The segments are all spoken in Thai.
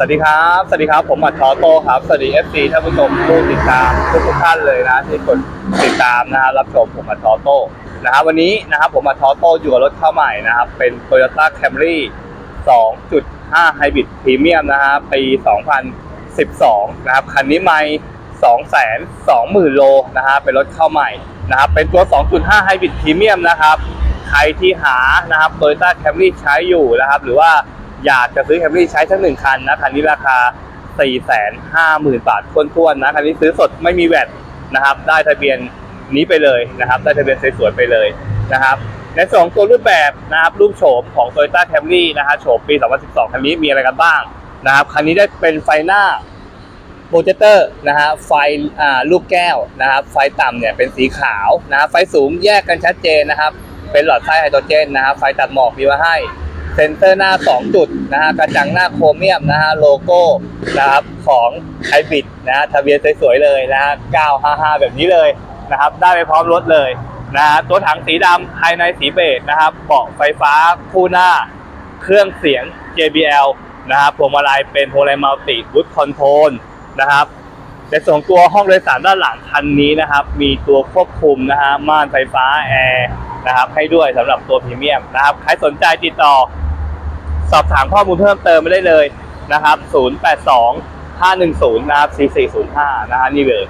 สวัสดีครับ สวัสดีครับ ผมอัดทอโต้ครับ สวัสดีเอฟซีท่านผู้ชมผู้ติดตามทุกทุกท่านเลยนะที่กดติดตามนะฮะรับชมผมอัดทอโต้นะครับวันนี้นะครับผมอัดทอโต้อยู่กับรถเข้าใหม่นะครับเป็น Toyota Camry 2.5 Hybrid Premium นะฮะปี 2012 นะครับคันนี้ไม่220,000 โลนะฮะเป็นรถเข้าใหม่นะครับเป็นตัว 2.5 Hybrid Premium นะครับใครที่หานะครับ Toyota Camry ใช้อยู่นะครับหรือว่า อยากจะซื้อ Camry ใช้สักหนึ่งคันนะคันนี้ราคา 450,000 บาทท้วนๆนะคันนี้ซื้อสดไม่มีแวดนะครับ ได้ทะเบียนนี้ไปเลยนะครับ ได้ทะเบียนสวยๆไปเลยนะครับ ในสองตัวรูปแบบนะครับรูปโฉมของ Toyota Camry นะฮะโฉมปี 2012 คันนี้มีอะไรกันบ้างนะครับคันนี้ได้เป็นไฟหน้าโปรเจคเตอร์นะฮะไฟอ่าลูกแก้วนะครับไฟต่ำเนี่ยเป็นสีขาวนะฮะไฟสูงแยกกันชัดเจนนะครับ เป็นหลอดไฟไฮโดรเจนนะครับไฟตัดหมอกมีมาให้ เซ็นเซอร์หน้า 2 จุดนะฮะกระจังหน้าโครเมียมนะฮะโลโก้นะครับของไฮบริดนะฮะทะเบียนสวยๆเลยนะฮะ955 แบบนี้เลยนะครับ ได้ไปพร้อมรถเลยนะฮะตัวถังสีดำภายในสีเบจนะครับเบาะไฟฟ้าคู่หน้า เครื่องเสียง JBL นะครับพวงมาลัยเป็นพวงมาลัยมัลติวูดคอนโทรลนะครับในส่วนตัวห้องโดยสารด้านหลังคันนี้นะครับ มีตัวควบคุมนะฮะม่านไฟฟ้าแอร์นะครับให้ด้วยสำหรับตัวพรีเมียมนะครับ ใครสนใจติดต่อ สอบถามข้อมูลเพิ่มเติมไม่ได้เลยนะครับ 082 510 นะครับ 4405 นะฮะนี่เลย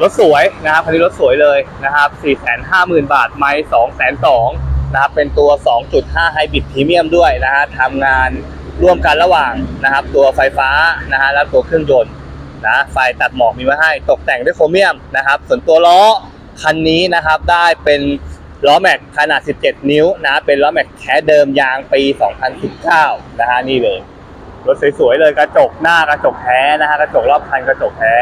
รถสวยนะครับคันนี้รถสวยเลยนะครับ 450,000 บาทไม้202นะครับ เป็นตัว 2.5 ไฮบริดพรีเมียมด้วยนะฮะทำงานร่วมกันระหว่างนะครับ ตัวไฟฟ้านะฮะและตัวเครื่องยนต์นะไฟตัดหมอกมีมาให้ตกแต่งด้วยโครเมียมนะครับ ส่วนตัวล้อคันนี้นะครับได้เป็น ล้อแม็กขนาด 17 นิ้วนะเป็นล้อแม็กแท้เดิมยางปี 2019 นะฮะนี่เลยรถสวยๆเลยกระจกหน้ากระจกแท้นะฮะกระจกรอบคันกระจกแท้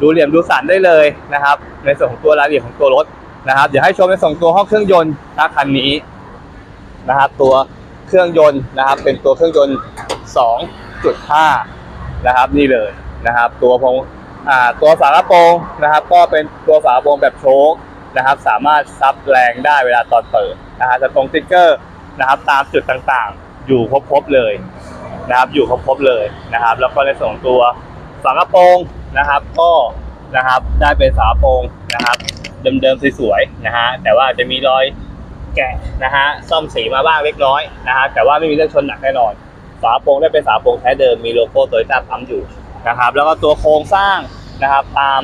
ดูเหลี่ยมดูสันได้เลยนะครับ ในส่วนของตัวรายละเอียดของตัวรถนะครับเดี๋ยวให้ชมในส่วนของตัวห้องเครื่องยนต์นะคันนี้นะครับ ตัวเครื่องยนต์นะครับ เป็นตัวเครื่องยนต์ 2.5 นะครับ นี่เลยนะครับ ตัวพงอ่าตัวฝากระโปรงนะครับ ก็เป็นตัวฝากระโปรงแบบโชค นะครับ สามารถซับแรงได้เวลาตอนเปิดนะฮะจะตรงสติ๊กเกอร์นะครับ ตามจุดต่างๆ อยู่ครบๆเลยนะครับ อยู่ครบๆเลยนะครับ แล้วก็ในส่วนของตัวฝากระโปรงนะครับ ก็นะครับได้เป็นฝากระโปรงนะครับเดิมๆสวยๆนะฮะแต่ว่าจะมีรอยแกะนะฮะซ่อมสีมาบ้างเล็กน้อยนะฮะแต่ว่าไม่มีเรื่องชนหนักแน่นอน ฝาโปรงได้เป็นฝาโปรงแท้เดิมมีโลโก้โตโยต้าปั๊มอยู่นะครับ แล้วก็ตัวโครงสร้างนะครับ ตาม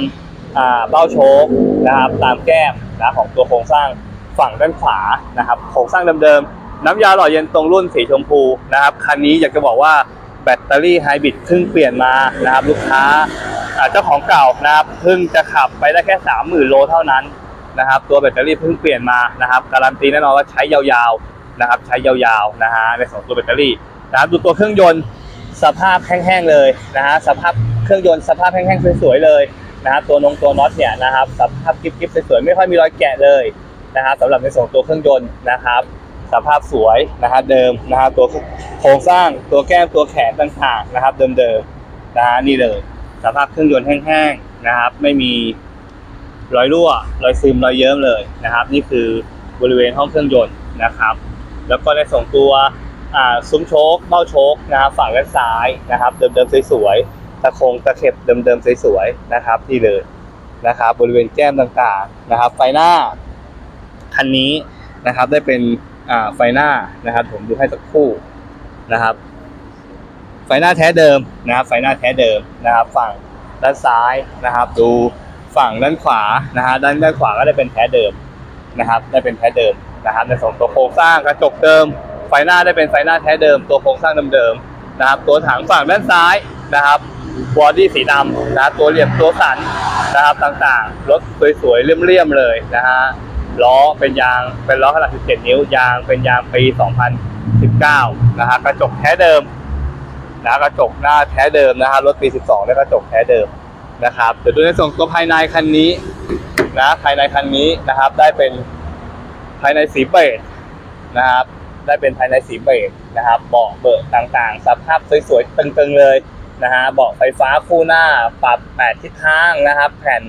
เบ้าโชคนะครับ ตามแก้ม นะของตัวโครงสร้างฝั่งด้านขวานะครับโครงสร้างเดิมๆน้ำยาหล่อเย็นตรงรุ่นสีชมพูนะครับคันนี้อยากจะบอกว่าแบตเตอรี่ไฮบริดเพิ่งเปลี่ยนมานะครับลูกค้าเจ้าของเก่านะครับเพิ่งจะขับไปได้แค่ 30,000 โลเท่านั้นนะครับตัวแบตเตอรี่เพิ่งเปลี่ยนมานะครับการันตีแน่นอนว่าใช้ยาวๆนะครับใช้ยาวๆนะฮะในส่วนของตัวแบตเตอรี่นะครับดูตัวเครื่องยนต์สภาพแห้งๆเลยนะฮะสภาพเครื่องยนต์สภาพแห้งๆสวยๆเลย นะครับตัวนงตัวน็อตเนี่ยนะครับสภาพกริบๆสวยๆไม่ค่อยมีรอยแกะเลยนะครับสำหรับในส่วนของตัวเครื่องยนต์นะครับ สภาพสวยนะครับเดิมนะครับตัวโครงสร้างตัวแก้มตัวแขนต่างๆนะครับ เดิมๆนะฮะนี่เลย สภาพเครื่องยนต์แห้งๆนะครับ ไม่มีรอยรั่วรอยซึมรอยเยิ้มเลยนะครับ นี่คือบริเวณห้องเครื่องยนต์นะครับ แล้วก็ในส่วนตัวอ่าซุ้มโชคเบ้าโชคนะครับฝั่งด้านซ้ายนะครับ เดิมๆสวยๆ ตะโคงตะเข็บเดิมๆสวยๆนะครับที่เลยนะครับ บริเวณแก้มต่างๆนะครับ ไฟหน้าคันนี้นะครับ ได้เป็นอ่าไฟหน้านะครับ ผมดูให้สักคู่นะครับ ไฟหน้าแท้เดิมนะครับ ไฟหน้าแท้เดิมนะครับ ฝั่งด้านซ้ายนะครับ ดูฝั่งด้านขวานะฮะด้านด้านขวาก็ได้เป็นแท้เดิมนะครับ ได้เป็นแท้เดิมนะครับ ในส่วนตัวโครงสร้างกระจกเดิม ไฟหน้าได้เป็นไฟหน้าแท้เดิม ตัวโครงสร้างเดิมๆนะครับ ตัวถังฝั่งด้านซ้ายนะครับ บอดี้สีดำนะตัวเหลี่ยมตัวสันนะครับต่างๆ รถสวยๆเลี่ยมๆเลยนะฮะล้อเป็นยางเป็นล้อขนาด 17 นิ้ว ยางเป็นยางปี 2019 นะฮะกระจกแท้เดิมนะกระจกหน้าแท้เดิมนะฮะรถปี 12ได้กระจกแท้เดิมนะครับเดี๋ยวดูในส่วนตัวภายในคันนี้นะภายในคันนี้นะครับ ได้เป็นภายในสีเบจนะครับได้เป็นภายในสีเบจนะครับเบาะเบิกต่างๆ สภาพสวยๆตึงๆเลย นะฮะเบาะไฟฟ้าคู่หน้าปรับ 8 ทิศทางนะครับ แผ่น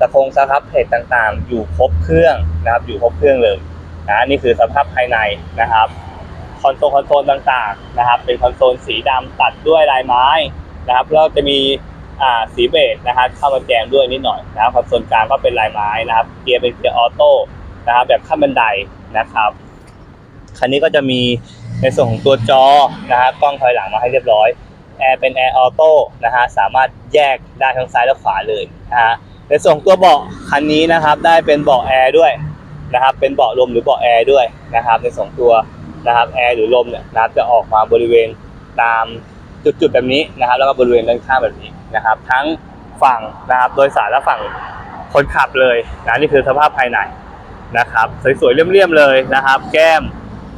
สะพงสครับเพจต่างๆ อยู่ครบเครื่องนะครับ อยู่ครบเครื่องเลยนะนี่คือสภาพภายในนะครับคอนโซลคอนโซลต่างๆนะครับ เป็นคอนโซลสีดำตัดด้วยลายไม้นะครับแล้วจะมีอ่าสีเบจนะครับเข้ามาแจมด้วยนิดหน่อยนะครับคอนโซลกลางก็เป็นลายไม้นะครับเกียร์เป็นเกียร์ออโต้นะครับแบบขั้นบันไดนะครับคันนี้ก็จะมีในส่วนของตัวจอนะฮะกล้องถอยหลังมาให้เรียบร้อย แอร์เป็นแอร์ออโต้นะฮะสามารถแยกได้ทั้งซ้ายและขวาเลยนะฮะในส่วนของตัวเบาะคันนี้นะครับได้เป็นเบาะแอร์ด้วยนะครับเป็นเบาะลมหรือเบาะแอร์ด้วยนะครับในสองตัวนะครับแอร์หรือลมเนี่ยนะครับจะออกมาบริเวณตามจุดๆแบบนี้นะครับแล้วก็บริเวณด้านข้างแบบนี้นะครับ ทั้งฝั่งนะครับโดยสารและฝั่งคนขับเลยนะนี่คือสภาพภายในนะครับสวยๆเลี่ยมๆเลยนะครับ แก้ม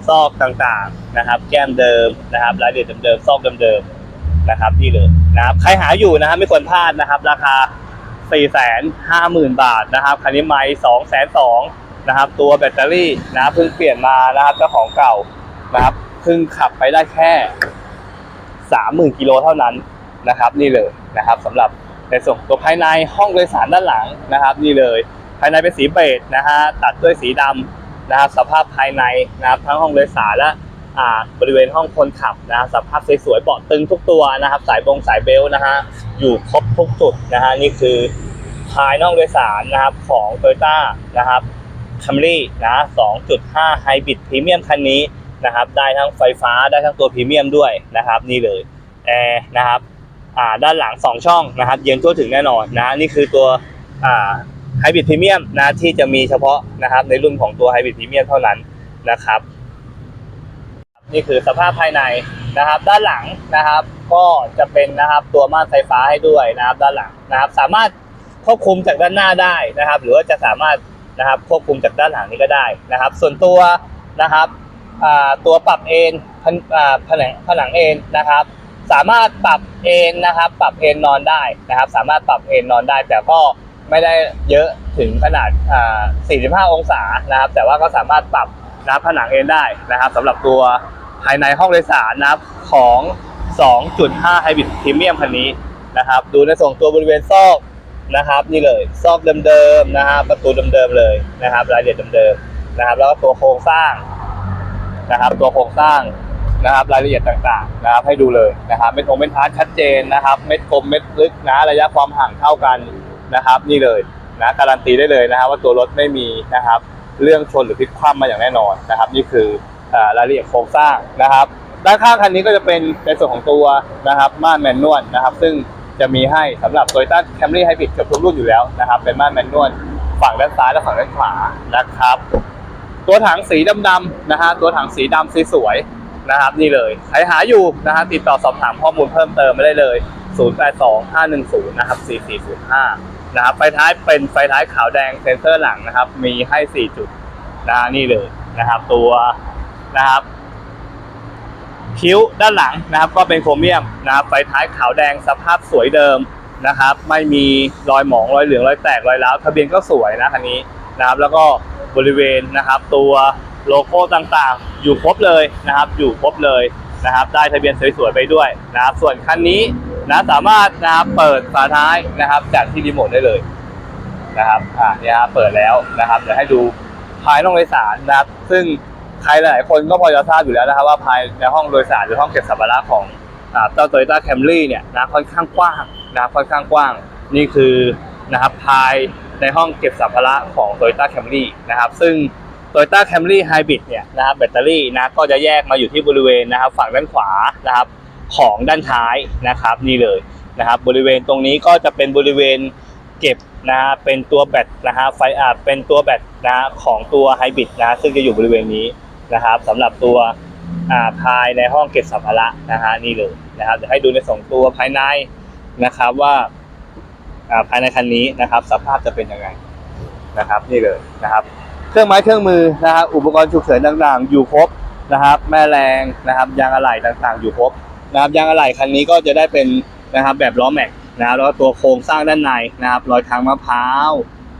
ซอกต่างๆนะครับ แก้มเดิมนะครับรายละเอียดเดิมๆซอกเดิมๆ นะครับนี่เลยนะครับใครหาอยู่นะครับไม่ควรพลาดนะครับ ราคา 4 5 0 0 0 0 บาทนะครับคันนี้ไม่2 2 0 0 0นะครับ ตัวแบตเตอรี่นะครับเพิ่งเปลี่ยนมานะครับเจ้าของเก่านะครับเพิ่งขับไปได้แค่ 30,000กิโลเท่านั้นนะครับ นี่เลยนะครับสำหรับในส่วนของตัวภายในห้องโดยสารด้านหลังนะครับ นี่เลย ภายในเป็นสีเบจนะฮะตัดด้วยสีดำนะครับสภาพภายในนะครับทั้งห้องโดยสารและ บริเวณห้องคนขับนะสภาพสวยๆเบาะตึงทุกตัวนะครับ สายบงสายเบลต์นะฮะอยู่ครบทุกจุดนะฮะนี่คือภายนอกโดยสารนะครับของ t o y ต้านะครับ Camry นะ 2.5 Hybrid Premium คันนี้นะครับ ได้ทั้งไฟฟ้าได้ทั้งตัวพรีเมียมด้วยนะครับ นี่เลยแอร์นะครับด้านหลัง 2 ช่องนะครับเย็นทั่วถึงแน่นอนนะนี่คือตัวไฮบริดพรีเมียมนะที่จะมีเฉพาะนะครับในรุ่นของตัวไฮบริดพรีเมียมเท่านั้นนะครับ นี่คือสภาพภายในนะครับ ด้านหลังนะครับ ก็จะเป็นนะครับตัวม่านไฟฟ้าให้ด้วยนะครับ ด้านหลังนะครับ สามารถควบคุมจากด้านหน้าได้นะครับ หรือว่าจะสามารถนะครับควบคุมจากด้านหลังนี้ก็ได้นะครับ ส่วนตัวนะครับตัวปรับเอนผนังผนังผนังเอนนะครับ สามารถปรับเอนนะครับ ปรับเอนนอนได้นะครับ สามารถปรับเอนนอนได้ แต่ก็ไม่ได้เยอะถึงขนาด 45 องศานะครับ แต่ว่าก็สามารถปรับนะผนังเอนได้นะครับสำหรับตัว ภายในห้องโดยสารนะครับของ 2.5 Hybrid Premium คันนี้นะครับ ดูในส่วนตัวบริเวณซอกนะครับ นี่เลยซอกเดิมๆนะฮะประตูเดิมๆเลยนะครับ รายละเอียดเดิมๆนะครับ แล้วก็ตัวโครงสร้างนะครับ ตัวโครงสร้างนะครับ รายละเอียดต่างๆนะครับ ให้ดูเลยนะครับเม็ดองเม็ดพาร์ทชัดเจนนะครับ เม็ดคมเม็ดลึกนะระยะความห่างเท่ากันนะครับ นี่เลยนะการันตีได้เลยนะครับว่าตัวรถไม่มีนะครับ เรื่องชนหรือพลิกคว่ำมาอย่างแน่นอนนะครับ นี่คือ รายละเอียดโครงสร้างนะครับ ด้านข้างคันนี้ก็จะเป็นในส่วนของตัวนะครับม่านแมนนวลนะครับ ซึ่งจะมีให้สำหรับ Toyota Camry Hybrid เกือบทุกรุ่นอยู่แล้วนะครับ เป็นม่านแมนนวลฝั่งด้านซ้ายและฝั่งด้านขวานะครับ ตัวถังสีดำๆนะฮะตัวถังสีดำสีสวยๆนะครับ นี่เลยใครหาอยู่นะฮะติดต่อสอบถามข้อมูลเพิ่มเติมไม่ได้เลย 082510 นะครับ 4405 นะครับไฟท้ายเป็นไฟท้ายขาวแดงเซ็นเซอร์หลังนะครับ มีให้ 4 จุดนะฮะนี่เลยนะครับ ตัว นะครับ คิ้วด้านหลังนะครับ ก็เป็นโครเมียมนะครับไฟท้ายขาวแดงสภาพสวยเดิมนะครับ ไม่มีรอยหมองรอยเหลืองรอยแตกรอยร้าวทะเบียนก็สวยนะคันนี้นะครับ แล้วก็บริเวณนะครับ ตัวโลโก้ต่างๆ อยู่ครบเลยนะครับ อยู่ครบเลยนะครับ ได้ทะเบียนสวยๆไปด้วยนะครับ ส่วนคันนี้นะสามารถนะครับเปิดฝาท้ายนะครับ จากที่รีโมทได้เลยนะครับอ่าเนี่ยฮะเปิดแล้วนะครับเดี๋ยวให้ดูภายนอกโดยสารนะครับ ซึ่ง ใครหลายๆคนก็พอจะทราบอยู่แล้วนะครับว่าภายในห้องโดยสารหรือห้องเก็บสัมภาระของอ่าเจ้า Toyota Camry เนี่ยนะค่อนข้างกว้างนะค่อนข้างกว้างนี่คือนะครับภายในห้องเก็บสัมภาระของ Toyota Camry นะครับซึ่ง Toyota Camry Hybrid เนี่ยนะครับแบตเตอรี่นะก็จะแยกมาอยู่ที่บริเวณนะครับฝั่งด้านขวานะครับของด้านท้ายนะครับนี่เลยนะครับบริเวณตรงนี้ก็จะเป็นบริเวณเก็บนะฮะเป็นตัวแบตนะฮะไฟอ่าเป็นตัวแบตนะของตัวไฮบริดนะฮะซึ่งจะอยู่บริเวณนี้ นะครับสำหรับตัวาภายในห้องเก็บสัมภาระนะฮะนี่เลยนะครับเดี๋ยวให้ดูในสองตัวภายในนะครับว่าอ่าภายในคันนี้นะครับ สภาพจะเป็นยังไงนะครับ นี่เลยนะครับ เครื่องไม้เครื่องมือนะครับ อุปกรณ์ฉุกเฉินต่างๆ อยู่ครบนะครับ แม่แรงนะครับยางอะไหล่ต่างๆ อยู่ครบนะครับยางอะไหล่คันนี้ก็จะได้เป็นนะครับแบบล้อแม็กนะครับแล้วก็ตัวโครงสร้างด้านในนะครับรอยทางมะพร้าว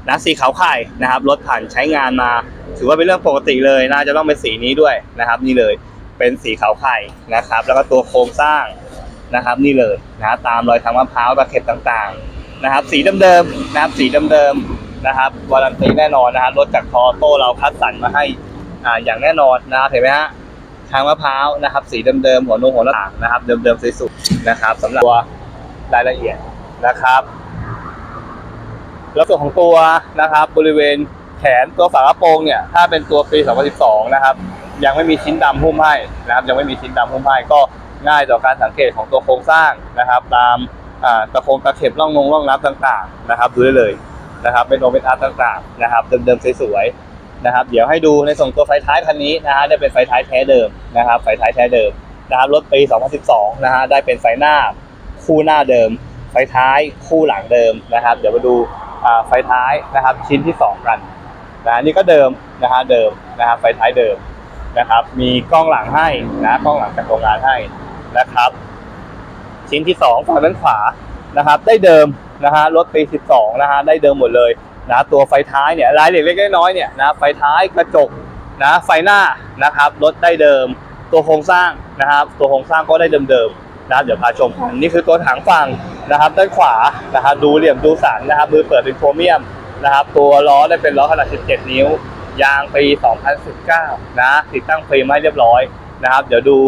นะสีขาวไข่นะครับรถผ่านใช้งานมา ถือว่าเป็นเรื่องปกติเลยน่าจะต้องเป็นสีนี้ด้วยนะครับ นี่เลยเป็นสีขาวไข่นะครับ แล้วก็ตัวโครงสร้างนะครับ นี่เลยนะตามรอยทางมะพร้าวตะเข็บต่างๆนะครับ สีเดิมๆนะครับสีเดิมๆนะครับวารันตีแน่นอนนะครับรถจากทอโต้เราคัดสรรมาให้อ่าอย่างแน่นอนนะครับเห็นไหมฮะทางมะพร้าวนะครับ สีเดิมๆหัวนงหัวหน้าต่างนะครับ เดิมๆสวยๆนะครับสำหรับตัวรายละเอียดนะครับ แล้วส่วนของตัวนะครับบริเวณแขนตัวฝากระโปรงเนี่ยถ้าเป็นตัวปี 2012 นะครับ ยังไม่มีชิ้นดำหุ้มให้นะครับ ยังไม่มีชิ้นดำหุ้มให้ก็ง่ายต่อการสังเกตของตัวโครงสร้างนะครับ ตามตะโคงตะเข็บร่องนงร่องน้ำต่างๆนะครับดูได้เลยนะครับเป็นโอเปนอาร์ต่างๆนะครับเดิมๆสวยๆนะครับ เดี๋ยวให้ดูในส่วนตัวไฟท้ายคันนี้นะฮะได้เป็นไฟท้ายแท้เดิมนะครับไฟท้ายแท้เดิมนะครับรถปี 2012 นะฮะได้เป็นไฟหน้าคู่หน้าเดิม ไฟท้ายคู่หลังเดิมนะครับ เดี๋ยวมาดู ไฟท้ายนะครับชิ้นที่ 2 กันนะนี่ก็เดิมนะฮะเดิมนะครับไฟท้ายเดิมนะครับ มีกล้องหลังให้นะกล้องหลังจากโรงงานให้นะครับ ชิ้นที่2ฝั่งด้านขวานะครับ ได้เดิมนะฮะรถปี12นะฮะได้เดิมหมดเลยนะตัวไฟท้ายเนี่ยรายละเอียดเล็กๆน้อยๆเนี่ยนะไฟท้ายกระจกนะไฟหน้านะครับรถได้เดิม ตัวโครงสร้างนะครับ ตัวโครงสร้างก็ได้เดิมๆ นะเดี๋ยวพาชมกันนี่คือตัวถังฝั่งนะครับ ด้านขวานะครับดูเหลี่ยมดูสันนะครับมือเปิดเป็นโครเมียมนะครับ ตัวล้อได้เป็นล้อขนาด 17 นิ้ว ยางปี 2019 นะติดตั้งฟิล์มให้เรียบร้อยนะครับ เดี๋ยวดู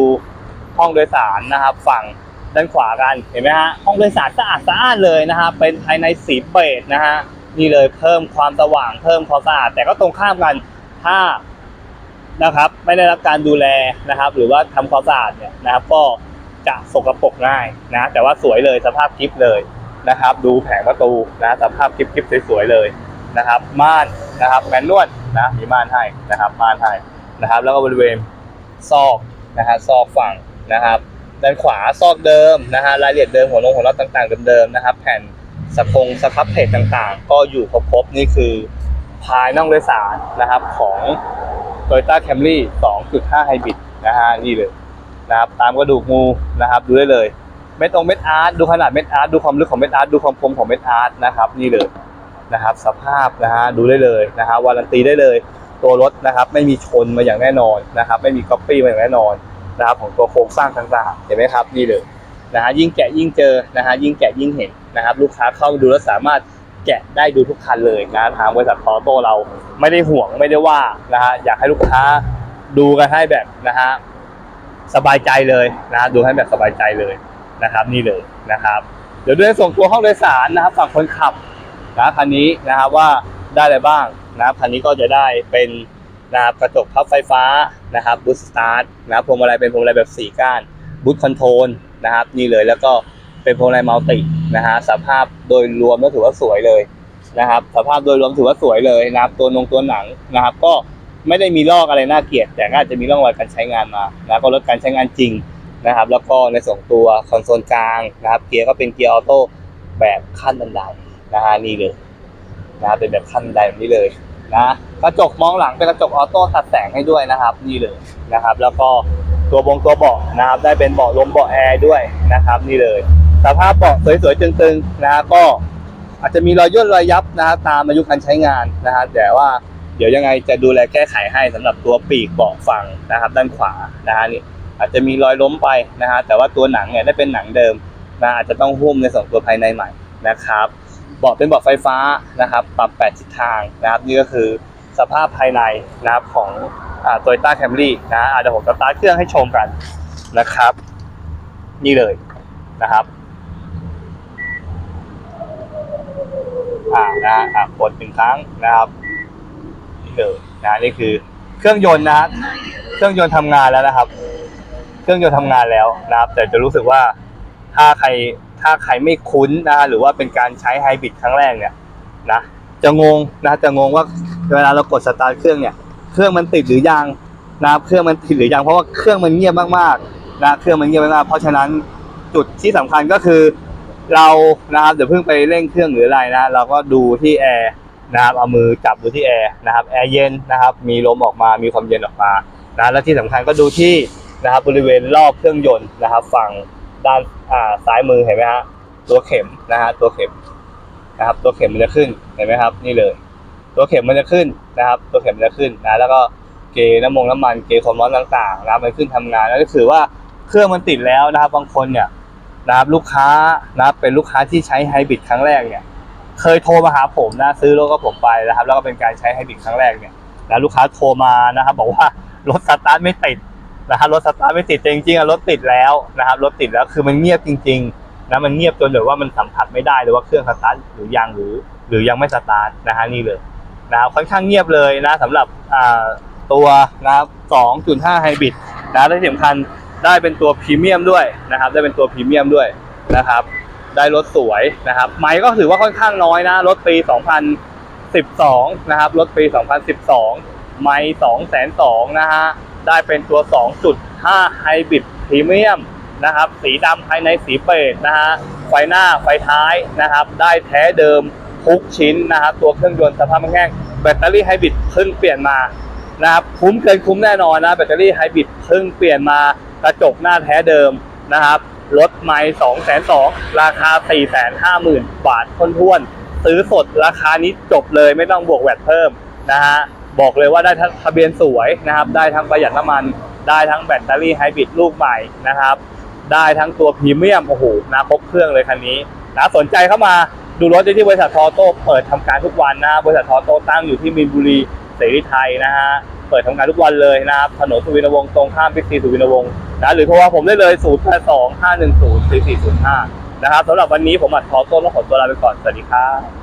ห้องโดยสารนะครับ ฝั่งด้านขวากันเห็นไหมฮะห้องโดยสารสะอาดสะอาดเลยนะครับ เป็นภายในสีเบจนะฮะนี่เลยเพิ่มความสว่างเพิ่มความสะอาด แต่ก็ตรงข้ามกันถ้านะครับ ไม่ได้รับการดูแลนะครับ หรือว่าทำความสะอาดเนี่ยนะครับ ก็ จะสกปรกง่ายนะแต่ว่าสวยเลยสภาพคลิปเลยนะครับ ดูแผงประตูนะสภาพคลิปคลิปสวยๆเลยนะครับม่านนะครับแมนนวลนะมีม่านให้นะครับม่านให้นะครับ แล้วก็บริเวณซอกนะฮะซอกฝั่งนะครับ ด้านขวาซอกเดิมนะฮะรายละเอียดเดิมหัวลงหัวน็อตต่างๆเดิมๆนะครับ แผ่นสะพงสครับเพจต่างๆ ก็อยู่ครบๆนี่คือภายนอกโดยสารนะครับของ Toyota Camry 2.5 Hybrid นะฮะนี่เลย นะครับตามกระดูกงูนะครับดูได้เลยเม็ดองเม็ดอาร์ตดูขนาดเม็ดอาร์ตดูความลึกของเม็ดอาร์ตดูความคมของเม็ดอาร์ตนะครับนี่เลยนะครับ สภาพนะฮะดูได้เลยนะฮะวารันตีได้เลย ตัวรถนะครับไม่มีชนมาอย่างแน่นอนนะครับไม่มีก๊อปปี้มาอย่างแน่นอนนะครับของตัวโครงสร้างต่างๆเห็นไหมครับนี่เลยนะฮะยิ่งแกะยิ่งเจอนะฮะยิ่งแกะยิ่งเห็นนะครับ ลูกค้าเข้าดูแล้วสามารถแกะได้ดูทุกคันเลยนะทางบริษัทพอโต้เราไม่ได้ห่วงไม่ได้ว่านะฮะอยากให้ลูกค้าดูกันให้แบบนะฮะ สบายใจเลยนะดูให้แบบสบายใจเลยนะครับ นี่เลยนะครับ เดี๋ยวดูในส่วนตัวห้องโดยสารนะครับฝั่งคนขับนะคันนี้นะครับว่าได้อะไรบ้างนะครับคันนี้ก็จะได้เป็นนะครับกระจกพับไฟฟ้านะครับบูสตาร์ทนะครับพวงมาลัยเป็นพวงมาลัยแบบ4ก้านบูทคอนโทรลนะครับ นี่เลยแล้วก็เป็นพวงมาลัยมัลตินะฮะสภาพโดยรวมก็ถือว่าสวยเลยนะครับ สภาพโดยรวมถือว่าสวยเลยนะครับตัวนงตัวหนังนะครับ ก็ ไม่ได้มีลอกอะไรน่าเกลียด แต่ก็อาจจะมีร่องรอยการใช้งานมานะก็ลดการใช้งานจริงนะครับ แล้วก็ในส่วนตัวคอนโซลกลางนะครับเกียร์ก็เป็นเกียร์ออโต้แบบขั้นบันไดนะฮะนี่เลยนะครับเป็นแบบขั้นบันไดแบบนี้เลยนะกระจกมองหลังเป็นกระจกออโต้ตัดแสงให้ด้วยนะครับ นี่เลยนะครับ แล้วก็ตัวบงตัวเบาะนะครับ ได้เป็นเบาะลมเบาะแอร์ด้วยนะครับ นี่เลยสภาพเบาะสวยๆตึงๆนะก็อาจจะมีรอยย่นรอยยับนะครับตามอายุการใช้งานนะครับแต่ว่า เดี๋ยวยังไงจะดูแลแก้ไขให้สำหรับตัวปีกเบาะฝั่งนะครับด้านขวานะฮะนี่อาจจะมีรอยล้มไปนะฮะแต่ว่าตัวหนังเนี่ยได้เป็นหนังเดิมนะอาจจะต้องหุ้มในส่วนตัวภายในใหม่นะครับเบาะเป็นเบาะไฟฟ้านะครับปรับ8ทิศทางนะครับนี่ก็คือสภาพภายในนะครับของโตโยต้าแคมรี่นะอาจจะเดี๋ยวผมสตาร์ทเครื่องให้ชมกันนะครับ นี่เลยนะครับอ่านะอะกดหนึ่งครั้งนะครับ เลยนะนี่คือเครื่องยนต์นะเครื่องยนต์ทำงานแล้วนะครับ เครื่องยนต์ทำงานแล้วนะครับ แต่จะรู้สึกว่าถ้าใครถ้าใครไม่คุ้นนะฮะหรือว่าเป็นการใช้ไฮบริดครั้งแรกเนี่ยนะจะงงนะจะงงว่าเวลาเรากดสตาร์ทเครื่องเนี่ยเครื่องมันติดหรือยังนะครับเครื่องมันติดหรือยังเพราะว่าเครื่องมันเงียบมากๆนะเครื่องมันเงียบมากๆเพราะฉะนั้นจุดที่สำคัญก็คือเรานะครับเดี๋ยวเพิ่งไปเร่งเครื่องหรืออะไรนะ เราก็ดูที่แอร์ นะครับเอามือจับดูที่แอร์นะครับแอร์เย็นนะครับมีลมออกมามีความเย็นออกมานะและที่สำคัญก็ดูที่นะครับบริเวณรอบเครื่องยนต์นะครับ ฝั่งด้านอ่าซ้ายมือเห็นไหมฮะตัวเข็มนะฮะตัวเข็มนะครับ ตัวเข็มมันจะขึ้นเห็นไหมครับ นี่เลย ตัวเข็มมันจะขึ้นนะครับ ตัวเข็มมันจะขึ้นนะแล้วก็เกน้ำมงน้ำมันเกความร้อนต่างๆนะครับมันขึ้นทำงานแล้วก็คือว่าเครื่องมันติดแล้วนะครับบางคนเนี่ยนะครับลูกค้านะครับเป็นลูกค้าที่ใช้ไฮบริดครั้งแรกเนี่ย เคยโทรมาหาผมนะซื้อรถกับผมไปนะครับ แล้วก็เป็นการใช้ไฮบริดครั้งแรกเนี่ยนะลูกค้าโทรมานะครับ บอกว่ารถสตาร์ทไม่ติดนะครับรถสตาร์ทไม่ติดจริงๆอะรถติดแล้วนะครับรถติดแล้วคือมันเงียบจริงๆนะมันเงียบจนแบบว่ามันสัมผัสไม่ได้เลยว่าเครื่องสตาร์ทหรือยังหรือ หรือยังไม่สตาร์ทนะฮะนี่เลยนะครับค่อนข้างเงียบเลยนะสำหรับอ่าตัวนะครับ2.5ไฮบริดนะและที่สำคัญได้เป็นตัวพรีเมียมด้วยนะครับ ได้เป็นตัวพรีเมียมด้วยนะครับ ได้รถสวยนะครับ ไมค์ก็ถือว่าค่อนข้างน้อยนะ รถปี 2012 นะครับ รถปี 2012 ไมค์202นะฮะ ได้เป็นตัว 2.5 ไฮบริดพรีเมียมนะครับ สีดำภายในสีเปรตนะฮะ ไฟหน้าไฟท้ายนะครับ ได้แท้เดิมทุกชิ้นนะครับ ตัวเครื่องยนต์สภาพแห้งแบตเตอรี่ไฮบริดเพิ่งเปลี่ยนมานะครับ คุ้มเกินคุ้มแน่นอนนะ แบตเตอรี่ไฮบริดเพิ่งเปลี่ยนมากระจกหน้าแท้เดิมนะครับ รถไม่สองแสนสองราคาสี่แสนห้าหมื่นบาทท้วนๆซื้อสดราคานี้จบเลยไม่ต้องบวกแวตเพิ่มนะฮะบอกเลยว่าได้ทั้งทะเบียนสวยนะครับ ได้ทั้งประหยัดน้ำมัน ได้ทั้งแบตเตอรี่ไฮบริดลูกใหม่นะครับ ได้ทั้งตัวพรีเมียมโอ้โหนะครบเครื่องเลยคันนี้นะสนใจเข้ามาดูรถได้ที่บริษัททอโต้เปิดทำการทุกวันนะบริษัททอโต้ตั้งอยู่ที่มีนบุรีเสรีไทยนะฮะเปิดทำการทุกวันเลยนะครับถนนสุวินทวงศ์ตรงข้ามพิกซีสุวินทวงศ์ นะหรือโทรมาผมได้เลย 0 8 2 5 1 0 4 4 0 5 นะครับสำหรับวันนี้ผมอัดทอต้ต้องขอตัวลาไปก่อน สวัสดีครับ